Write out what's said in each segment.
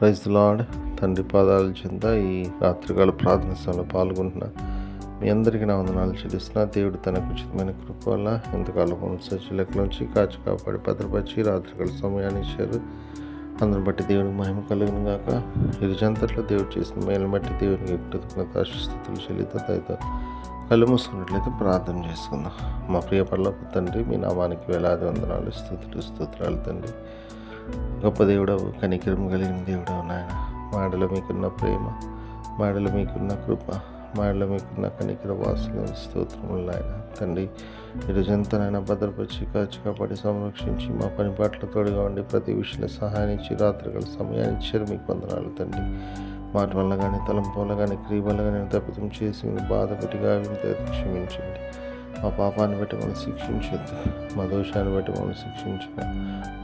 Praise lord. తండ్రి పాదాల చెంత ఈ రాత్రికాల ప్రార్థన సభలో పాల్గొంటున్న మీ అందరికీ నా వందనాలు చెల్లిస్తున్నా. దేవుడు తనకు ఉచితమైన కృప వల్ల ఎంతకాలం సచిలకుల నుంచి కాచి కాపాడి భద్రపరిచి రాత్రికాల సమయాన్ని ఇచ్చారు. అందరిని బట్టి దేవునికి మహిమ కలుగును గాక. ఇరుజంతట్లో దేవుడు చేసిన మేలు బట్టి దేవునికి కృతజ్ఞత ఆశిస్తుతులు చెల్లిత కళ్ళు మూసుకున్నట్లయితే ప్రార్థన చేసుకుందాం. మా ప్రియ పర్లపు తండ్రి మీ నామానికి వేలాది వందనాలు స్థుతులు స్తోత్రాలు తండ్రి. గొప్ప దేవుడవు కనికరం కలిగిన దేవుడవు నాయన. మాడలో మీకున్న ప్రేమ మాడలో మీకున్న కృప మాడలో మీకున్న కనికర వాసులు స్తోత్రములు నాయన. తండ్రి ఈరోజంతా నాయన భద్రపరిచి కాచి కాపాడి సంరక్షించి మా పని పాటల తోడుగా ఉండి ప్రతి విషయంలో సహాయించి ఇచ్చి రాత్రిగల సమయాన్ని ఇచ్చారు మీకు వందనాలు తండ్రి. మాట వల్ల కానీ తలంపు వల్ల కానీ క్రియ వల్ల కానీ తప్పితం చేసి మీరు బాధ క్షమించండి. మా పాపాన్ని బట్టి మమ్మల్ని శిక్షించద్దు మా దోషాన్ని బట్టి మమ్మల్ని శిక్షించిన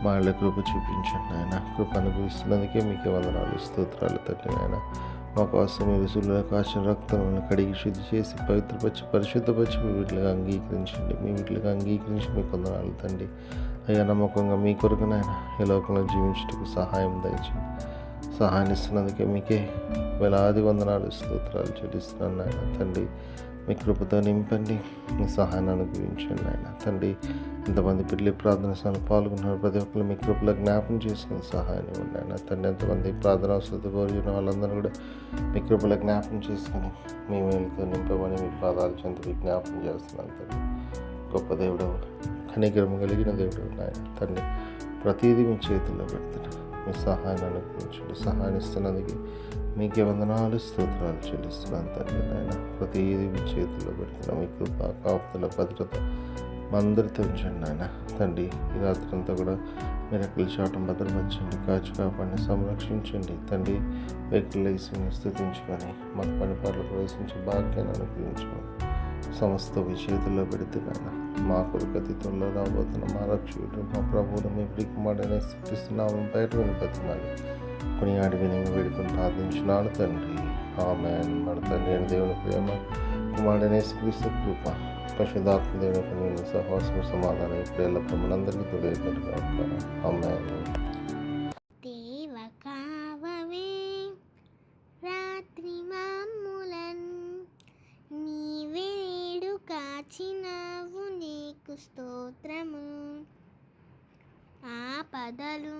మా ఇళ్ళ కృప చూపించండి ఆయన కృప అనుభవిస్తున్నందుకే మీకే వందనాలు స్తోత్రాలు తండ్రి ఆయన మా కోసం మీరు సులువ కాచిన రక్తములను కడిగి శుద్ధి చేసి పవిత్రపరిచి పరిశుద్ధపరిచి మీ వీటిగా అంగీకరించండి. మీ వీటిగా అంగీకరించి మీకు వందనాలు తండ్రి. అయ్యా నమ్మకంగా మీ కొరకునైనా ఈ లోకంలో జీవించటకు సహాయం దయచేయండి. సహాయం ఇస్తున్నందుకే మీకే వేలాది వందనాలు స్తోత్రాలు చెల్లిస్తున్నాను నాయన తండ్రి. మీ కృపతో నింపండి. మీ సహాయాన్ని అనుగ్రహించండి ఆయన తండ్రి ఎంతమంది పిల్లలు ప్రార్థన స్థానం పాల్గొన్నారు. ప్రతి ఒక్కరు మీ కృపలో జ్ఞాపం చేసుకుని సహాయాన్ని ఉన్నాయన ఆయన తండ్రి ఎంతమంది ప్రార్థన అవసరం కోరిన వాళ్ళందరూ కూడా మీ కృపలో జ్ఞాపం చేసుకుని మీ మేలుతో నింపమని మీ పాదాలు చెంత విజ్ఞాపం చేస్తున్నాను తండ్రి. గొప్ప దేవుడు కనికరం కలిగిన దేవుడు నాయన. తండ్రి ప్రతిదీ మీ చేతుల్లో పెడుతున్నాను. మీ సహాయాన్ని అనుగ్రహించండి. సహాయం ఇస్తున్నందుకు మీకే వందనాలు స్తోత్రాలు చెల్లిస్తున్నాను తండ్రి నాయన. ప్రతిదీ మీ చేతిలో పెడుతున్నా. మీ కృప భద్రత మా అందరితో ఉంచండి నాయన. తండ్రి ఈ రాత్రి అంతా కూడా మీరు ఎక్కడి చాటం భద్రపరచండి కాచి కాపాడిని సంరక్షించండి. తండ్రి వెహికల్ వేసి స్థుతించుకొని మాకు పని పనులు ప్రవేశించి భాగ్యాన్ని అనుగ్రహించుకొని సమస్త మీ చేతుల్లో నాయన. మా కొరకు అతిథుల్లో రాబోతున్న మా రక్షకుడు మా ప్రభువును మీ ప్రికుమాడనే స్థితిస్తున్నాము బయట వెళ్ళిపోతున్నాను కొన్ని ఆడి వేడుకొని ప్రార్థించినాడు తండ్రి. ఆమె మన తండ్రి దేవుని ప్రేమ కుమారుడనే క్రీస్తు కృప పశుధాత్మ దేవుని నేను సహవాసం సమాధానం ఇప్పుడు ఎల్లప్పుడు మనందరికీ తొలగినట్టుగా ఆమె స్తోత్రము. ఆ పదలు